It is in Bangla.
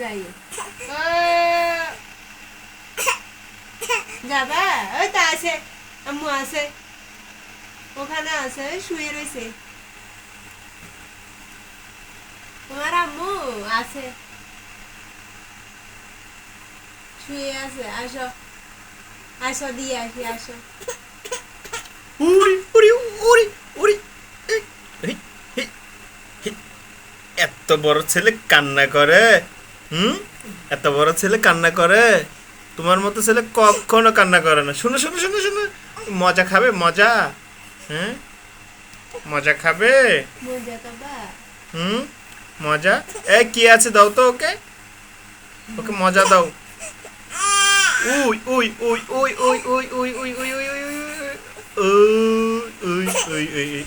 যাই যাবা ওই তো আছে আম্মু আছে ওখানে আছে শুয়ে রয়েছে তোমার আম্মু আছে শুয়ে আছে আসো আসো দিয়ে আসি আসো উড়ি উড়ি। এত বড় ছেলে কান্না করে হুম এত বড় ছেলে কান্না করে তোমার মতো ছেলে কখনো কান্না করে না শুনো শুনো শুনো শুনো মজা খাবে মজা হ্যাঁ মজা খাবে হুম মজা এ কি আছে দাও তো ওকে ওকে মজা দাও উই উই উই উই উই উই উই উই উই উই উই উই উই উই